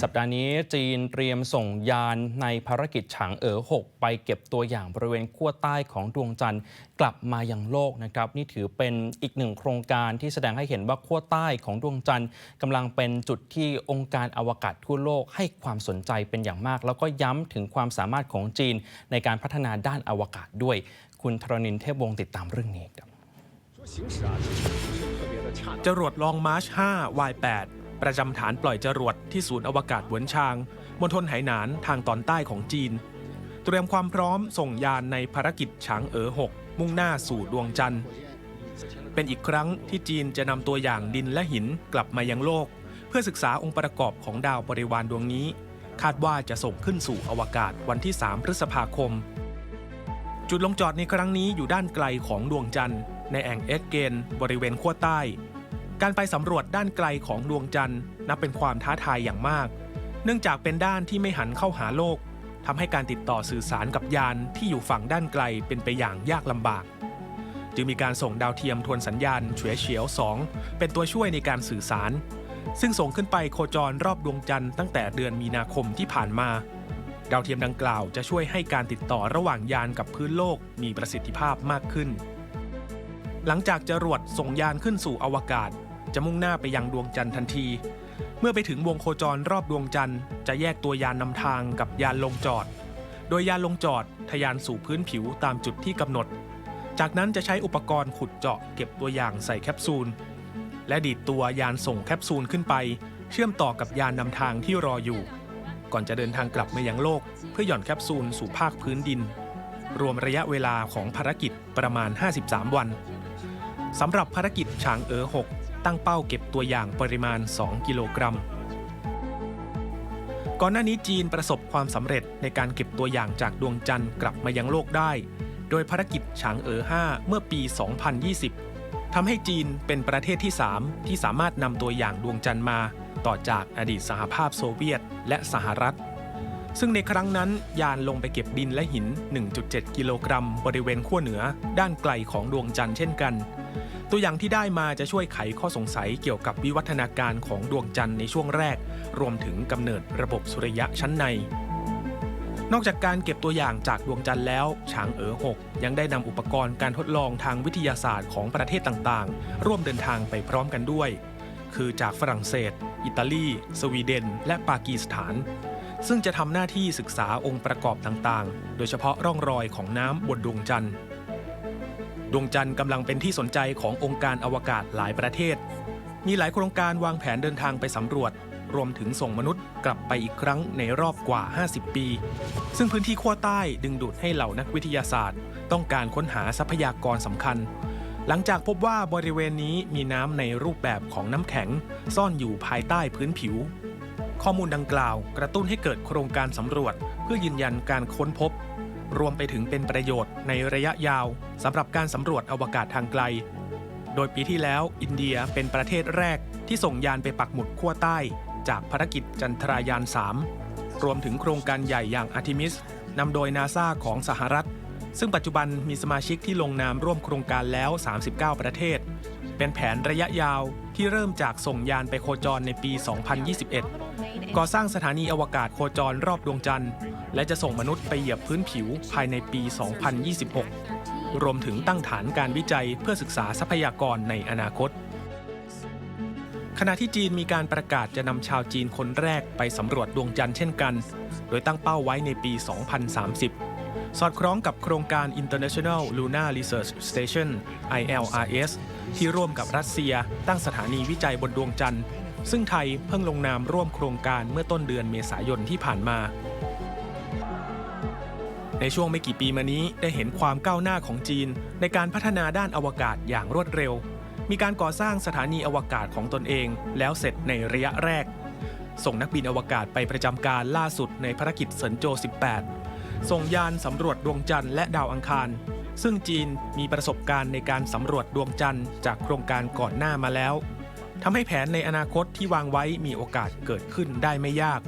สัปดาห์นี้จีนเตรียมส่งยานในภารกิจฉางเอ๋อ 6 ไปเก็บตัวอย่างบริเวณขั้วใต้ของดวงจันทร์กลับมายังโลกนะครับ นี่ถือเป็นอีกหนึ่งโครงการที่แสดงให้เห็นว่าขั้วใต้ของดวงจันทร์กำลังเป็นจุดที่องค์การอวกาศทั่วโลกให้ความสนใจเป็นอย่างมาก แล้วก็ย้ำถึงความสามารถของจีนในการพัฒนาด้านอวกาศด้วย คุณธรณินเทพวงศ์ติดตามเรื่องนี้ครับจรวดลองมาร์ช 5 Y8 ประจำฐานปล่อยจรวดที่ศูนย์อวกาศหวนชางมณฑลไหหนานทางตอนใต้ของจีน เตรียมความพร้อมส่งยานในภารกิจฉางเอ๋อ6มุ่งหน้าสู่ดวงจันทร์ เป็นอีกครั้งที่จีนจะนำตัวอย่างดินและหินกลับมายังโลก เพื่อศึกษาองค์ประกอบของดาวบริวารดวงนี้ คาดว่าจะส่งขึ้นสู่อวกาศวันที่ 3 พฤษภาคม จุดลงจอดในครั้งนี้อยู่ด้านไกลของดวงจันทร์ ในแอ่งเอ็กเกนบริเวณขั้วใต้ การไปสำรวจด้านไกลของดวงจันทร์นับเป็นความท้าทายอย่างมาก เนื่องจากเป็นด้านที่ไม่หันเข้าหาโลกทำให้การติดต่อสื่อสารกับยานที่อยู่ฝั่งด้านไกลเป็นไปอย่างยากลำบาก จึงมีการส่งดาวเทียมทวนสัญญาณเฉวยเฉียว 2 เป็นตัวช่วยในการสื่อสาร ซึ่งส่งขึ้นไปโคจรรอบดวงจันทร์ตั้งแต่เดือนมีนาคมที่ผ่านมา ดาวเทียมดังกล่าวจะช่วยให้การติดต่อระหว่างยานกับพื้นโลกมีประสิทธิภาพมากขึ้น หลังจากจรวดส่งยานขึ้นสู่อวกาศ จะมุ่งหน้าไปยังดวงจันทร์ทันที เมื่อไปถึงวงโคจรรอบดวงจันทร์จะแยกตัวยานนำทางกับยานลงจอด โดยยานลงจอดทะยานสู่พื้นผิวตามจุดที่กำหนด จากนั้นจะใช้อุปกรณ์ขุดเจาะเก็บตัวอย่างใส่แคปซูล และดีดตัวยานส่งแคปซูลขึ้นไป เชื่อมต่อกับยานนำทางที่รออยู่ ก่อนจะเดินทางกลับมายังโลก เพื่อหย่อนแคปซูลสู่ภาคพื้นดิน รวมระยะเวลาของภารกิจประมาณ 53 วันสำหรับภารกิจฉางเอ๋อ6 ตั้งเป้าเก็บตัวอย่างปริมาณ 2 กิโลกรัม ก่อนหน้านี้จีนประสบความสำเร็จในการเก็บตัวอย่างจากดวงจันทร์กลับมายังโลกได้ โดยภารกิจฉางเอ๋อ5เมื่อปี 2020 ทำให้จีนเป็นประเทศที่ 3 ที่สามารถนำตัวอย่างดวงจันทร์มา ต่อจากอดีตสหภาพโซเวียตและสหรัฐซึ่งในครั้งนั้นยานลงไปเก็บดินและหิน 1.7 กิโลกรัม บริเวณขั้วเหนือ ด้านไกลของดวงจันทร์เช่นกัน ตัวอย่างที่ได้มาจะช่วยไขข้อสงสัยเกี่ยวกับวิวัฒนาการของดวงจันทร์ในช่วงแรก รวมถึงกำเนิดระบบสุริยะชั้นใน นอกจากการเก็บตัวอย่างจากดวงจันทร์แล้วฉางเอ๋อ6 ยังได้นำอุปกรณ์การทดลองทางวิทยาศาสตร์ของประเทศต่างๆ ร่วมเดินทางไปพร้อมกันด้วย คือจากฝรั่งเศส อิตาลี สวีเดน และปากีสถาน ซึ่งจะทำหน้าที่ศึกษาองค์ประกอบต่างๆ โดยเฉพาะร่องรอยของน้ำบนดวงจันทร์ ดวงจันทร์กำลังเป็นที่สนใจขององค์การอวกาศหลายประเทศ มีหลายโครงการวางแผนเดินทางไปสำรวจ รวมถึงส่งมนุษย์กลับไปอีกครั้งในรอบกว่า 50 ปี ซึ่งพื้นที่ขั้วใต้ดึงดูดให้เหล่านักวิทยาศาสตร์ ต้องการค้นหาทรัพยากรสำคัญ หลังจากพบว่าบริเวณนี้มีน้ำในรูปแบบของน้ำแข็ง ซ่อนอยู่ภายใต้พื้นผิว ข้อมูลดังกล่าว กระตุ้นให้เกิดโครงการสำรวจ เพื่อยืนยันการค้นพบ รวมไปถึงเป็นประโยชน์ในระยะยาวสำหรับการสำรวจอวกาศทางไกล โดยปีที่แล้วอินเดียเป็นประเทศแรกที่ส่งยานไปปักหมุดขั้วใต้ จากภารกิจจันทรายาน 3 รวมถึงโครงการใหญ่อย่างอาร์ทิมิสนำโดยนาซาของสหรัฐ ซึ่งปัจจุบันมีสมาชิกที่ลงนามร่วมโครงการแล้ว 39 ประเทศ เป็นแผนระยะยาวที่เริ่มจากส่งยานไปโคจรในปี 2021 ก่อสร้างสถานีอวกาศโคจรรอบดวงจันทร์ และจะส่งมนุษย์ไปเหยียบพื้นผิวภายในปี 2026 รวมถึงตั้งฐานการวิจัยเพื่อศึกษาทรัพยากรในอนาคต ขณะที่จีนมีการประกาศจะนำชาวจีนคนแรกไปสำรวจดวงจันทร์เช่นกัน โดยตั้งเป้าไว้ในปี 2030 สอดคล้องกับโครงการ International Lunar Research Station ILRS ที่ร่วมกับรัสเซียตั้งสถานีวิจัยบนดวงจันทร์ ซึ่งไทยเพิ่งลงนามร่วมโครงการเมื่อต้นเดือนเมษายนที่ผ่านมา ในช่วงไม่กี่ปีมานี้ได้เห็นความก้าวหน้าของจีน ในการพัฒนาด้านอวกาศอย่างรวดเร็ว มีการก่อสร้างสถานีอวกาศของตนเอง แล้วเสร็จในระยะแรกส่งนักบินอวกาศไปประจำการล่าสุดในภารกิจเซินโจ 18 ส่งยานสำรวจดวงจันทร์และดาวอังคาร ซึ่งจีนมีประสบการณ์ในการสำรวจดวงจันทร์จากโครงการก่อนหน้ามาแล้วทำให้แผนในอนาคตที่วางไว้มีโอกาสเกิดขึ้นได้ไม่ยาก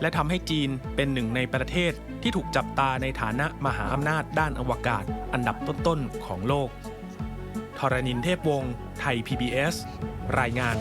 และทำให้จีนเป็นหนึ่งในประเทศที่ถูกจับตาในฐานะมหาอำนาจด้านอวกาศ อันดับต้นๆของโลกทรณินเทพวงศ์ไทย PBS รายงาน